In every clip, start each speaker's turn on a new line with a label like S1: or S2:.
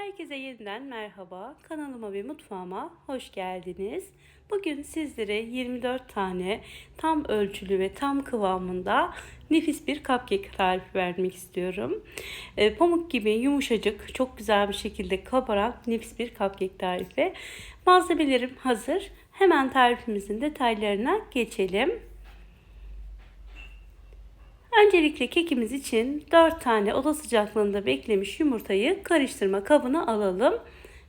S1: Herkese yeniden merhaba. Kanalıma ve mutfağıma hoş geldiniz. Bugün sizlere 24 tane tam ölçülü ve tam kıvamında nefis bir cupcake tarifi vermek istiyorum. E, pamuk gibi yumuşacık, çok güzel bir şekilde kabaran nefis bir cupcake tarifi. Malzemelerim hazır. Hemen tarifimizin detaylarına geçelim. Öncelikle kekimiz için 4 tane oda sıcaklığında beklemiş yumurtayı karıştırma kabına alalım.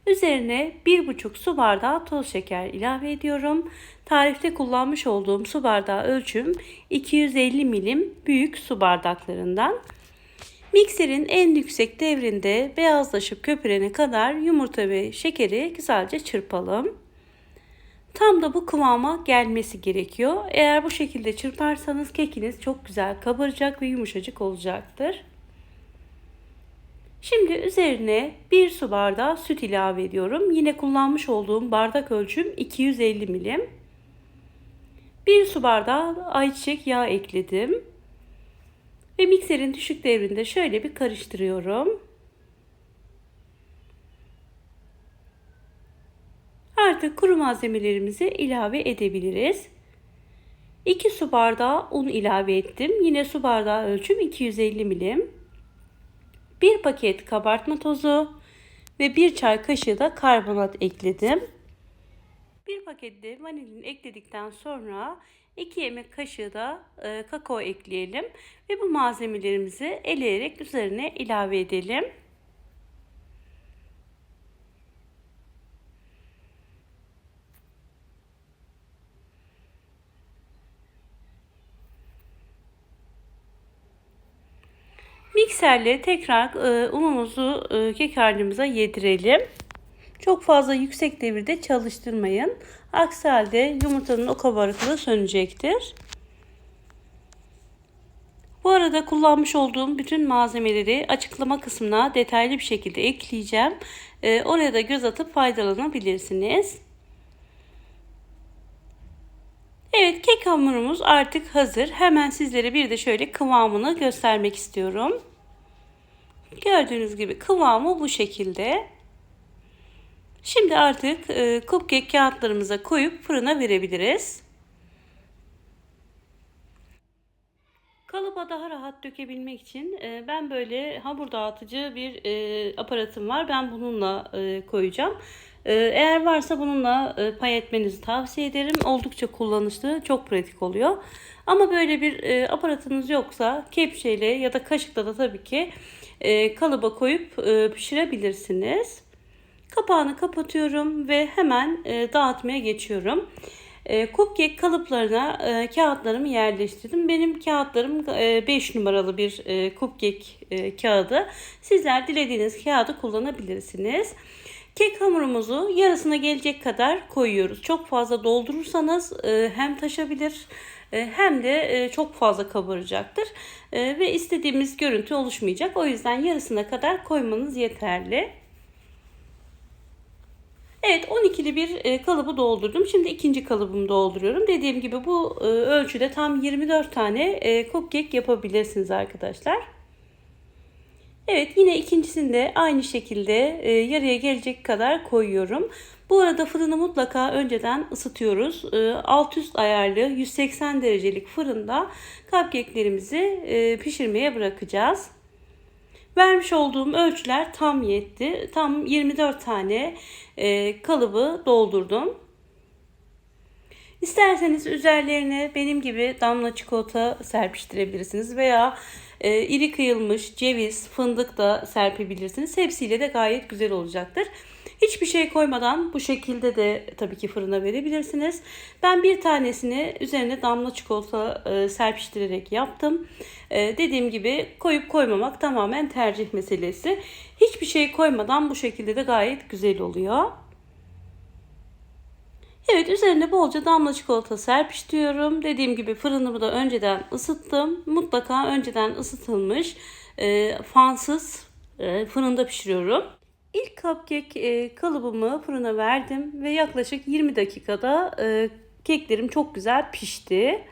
S1: Üzerine 1,5 su bardağı toz şeker ilave ediyorum. Tarifte kullanmış olduğum su bardağı ölçüm 250 milim büyük su bardaklarından. Mikserin en yüksek devrinde beyazlaşıp köpürene kadar yumurta ve şekeri güzelce çırpalım. Tam da bu kıvama gelmesi gerekiyor. Eğer bu şekilde çırparsanız kekiniz çok güzel kabaracak ve yumuşacık olacaktır. Şimdi üzerine 1 su bardağı süt ilave ediyorum. Yine kullanmış olduğum bardak ölçüm 250 milim. 1 su bardağı ayçiçek yağı ekledim. Ve mikserin düşük devrinde şöyle bir karıştırıyorum. Artık kuru malzemelerimizi ilave edebiliriz. 2 su bardağı un ilave ettim. Yine su bardağı ölçüm 250 milim. 1 paket kabartma tozu ve 1 çay kaşığı da karbonat ekledim. 1 paket de vanilin ekledikten sonra 2 yemek kaşığı da e, kakao ekleyelim ve bu malzemelerimizi eleyerek üzerine ilave edelim. Mikserle tekrar e, unumuzu e, kek harcımıza yedirelim. Çok fazla yüksek devirde çalıştırmayın. Aksi halde yumurtanın o kabarıklığı sönecektir. Bu arada kullanmış olduğum bütün malzemeleri açıklama kısmına detaylı bir şekilde ekleyeceğim. E, oraya da göz atıp faydalanabilirsiniz. Evet kek hamurumuz artık hazır. Hemen sizlere bir de şöyle kıvamını göstermek istiyorum. Gördüğünüz gibi kıvamı bu şekilde. Şimdi artık e, cupcake kağıtlarımıza koyup fırına verebiliriz. Kalıba daha rahat dökebilmek için e, ben böyle hamur dağıtıcı bir e, aparatım var. Ben bununla e, koyacağım. E, eğer varsa bununla e, pay etmenizi tavsiye ederim. Oldukça kullanışlı, çok pratik oluyor. Ama böyle bir e, aparatınız yoksa kepçeyle ya da kaşıkla da tabii ki e, kalıba koyup e, pişirebilirsiniz. Kapağını kapatıyorum ve hemen e, dağıtmaya geçiyorum. E, cupcake kalıplarına e, kağıtlarımı yerleştirdim. Benim kağıtlarım 5 e, numaralı bir e, cupcake e, kağıdı. Sizler dilediğiniz kağıdı kullanabilirsiniz. Kek hamurumuzu yarısına gelecek kadar koyuyoruz. Çok fazla doldurursanız e, hem taşabilir hem de e, çok fazla kabaracaktır. E, ve istediğimiz görüntü oluşmayacak. O yüzden yarısına kadar koymanız yeterli. Evet 12'li bir kalıbı doldurdum. Şimdi ikinci kalıbımı dolduruyorum. Dediğim gibi bu ölçüde tam 24 tane cupcake yapabilirsiniz arkadaşlar. Evet yine ikincisini de aynı şekilde yarıya gelecek kadar koyuyorum. Bu arada fırını mutlaka önceden ısıtıyoruz. Ee, alt üst ayarlı 180 derecelik fırında cupcake'lerimizi e, pişirmeye bırakacağız. Vermiş olduğum ölçüler tam yetti. Tam 24 tane e, kalıbı doldurdum. İsterseniz üzerlerine benim gibi damla çikolata serpiştirebilirsiniz veya e, iri kıyılmış ceviz, fındık da serpebilirsiniz. Hepsiyle de gayet güzel olacaktır. Hiçbir şey koymadan bu şekilde de tabii ki fırına verebilirsiniz. Ben bir tanesini üzerine damla çikolata e, serpiştirerek yaptım. E, dediğim gibi koyup koymamak tamamen tercih meselesi. Hiçbir şey koymadan bu şekilde de gayet güzel oluyor. Evet üzerine bolca damla çikolata serpiştiriyorum. Dediğim gibi fırınımı da önceden ısıttım. Mutlaka önceden ısıtılmış e, fansız e, fırında pişiriyorum. İlk cupcake e, kalıbımı fırına verdim ve yaklaşık 20 dakikada e, keklerim çok güzel pişti.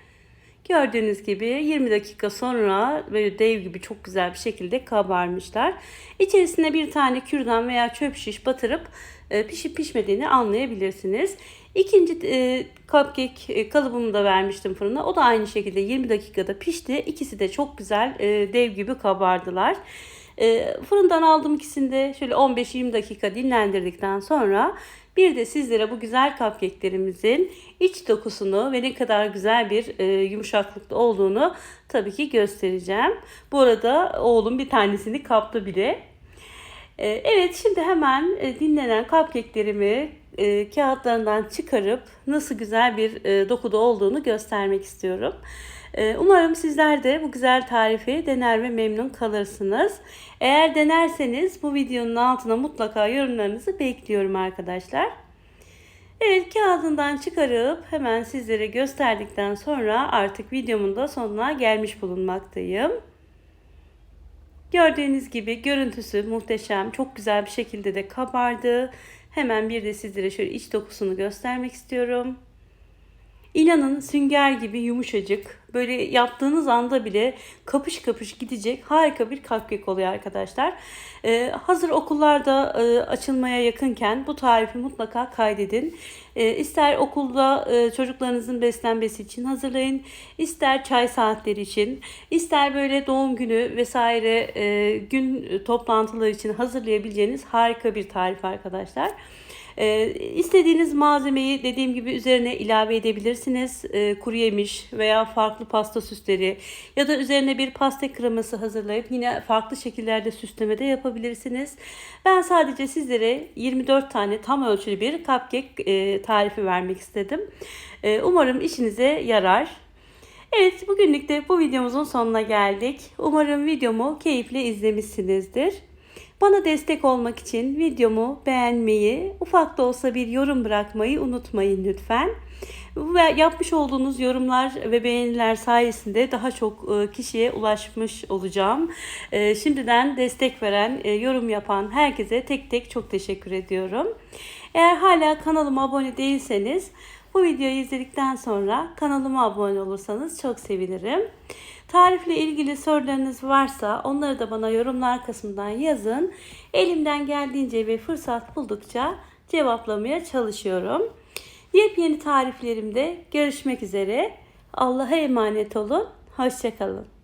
S1: Gördüğünüz gibi 20 dakika sonra böyle dev gibi çok güzel bir şekilde kabarmışlar. İçerisine bir tane kürdan veya çöp şiş batırıp e, pişip pişmediğini anlayabilirsiniz. İkinci e, cupcake e, kalıbımı da vermiştim fırına. O da aynı şekilde 20 dakikada pişti. İkisi de çok güzel e, dev gibi kabardılar. E, fırından aldım ikisini de şöyle 15-20 dakika dinlendirdikten sonra bir de sizlere bu güzel cupcake'lerimizin iç dokusunu ve ne kadar güzel bir e, yumuşaklıkta olduğunu tabii ki göstereceğim. Bu arada oğlum bir tanesini kaptı bile. E, evet şimdi hemen e, dinlenen cupcake'lerimi e, kağıtlarından çıkarıp nasıl güzel bir e, dokuda olduğunu göstermek istiyorum. E, umarım sizler de bu güzel tarifi dener ve memnun kalırsınız. Eğer denerseniz bu videonun altına mutlaka yorumlarınızı bekliyorum arkadaşlar. Evet kağıdından çıkarıp hemen sizlere gösterdikten sonra artık videomun da sonuna gelmiş bulunmaktayım. Gördüğünüz gibi görüntüsü muhteşem, çok güzel bir şekilde de kabardı. Hemen bir de sizlere şöyle iç dokusunu göstermek istiyorum. İnanın sünger gibi yumuşacık. Böyle yaptığınız anda bile kapış kapış gidecek harika bir cupcake oluyor arkadaşlar. Ee, hazır okullarda e, açılmaya yakınken bu tarifi mutlaka kaydedin. Ee, ister okulda e, çocuklarınızın beslenmesi için hazırlayın. ister çay saatleri için, ister böyle doğum günü vesaire e, gün toplantıları için hazırlayabileceğiniz harika bir tarif arkadaşlar. Ee, istediğiniz malzemeyi dediğim gibi üzerine ilave edebilirsiniz. Ee, kuru yemiş veya farklı pasta süsleri ya da üzerine bir pasta kreması hazırlayıp yine farklı şekillerde süsleme de yapabilirsiniz. Ben sadece sizlere 24 tane tam ölçülü bir cupcake e, tarifi vermek istedim. E, umarım işinize yarar. Evet bugünlük de bu videomuzun sonuna geldik. Umarım videomu keyifle izlemişsinizdir. Bana destek olmak için videomu beğenmeyi, ufak da olsa bir yorum bırakmayı unutmayın lütfen. Ve yapmış olduğunuz yorumlar ve beğeniler sayesinde daha çok e, kişiye ulaşmış olacağım. E, şimdiden destek veren, e, yorum yapan herkese tek tek çok teşekkür ediyorum. Eğer hala kanalıma abone değilseniz bu videoyu izledikten sonra kanalıma abone olursanız çok sevinirim. Tarifle ilgili sorularınız varsa onları da bana yorumlar kısmından yazın. Elimden geldiğince ve fırsat buldukça cevaplamaya çalışıyorum. Yepyeni tariflerimde görüşmek üzere. Allah'a emanet olun. Hoşçakalın.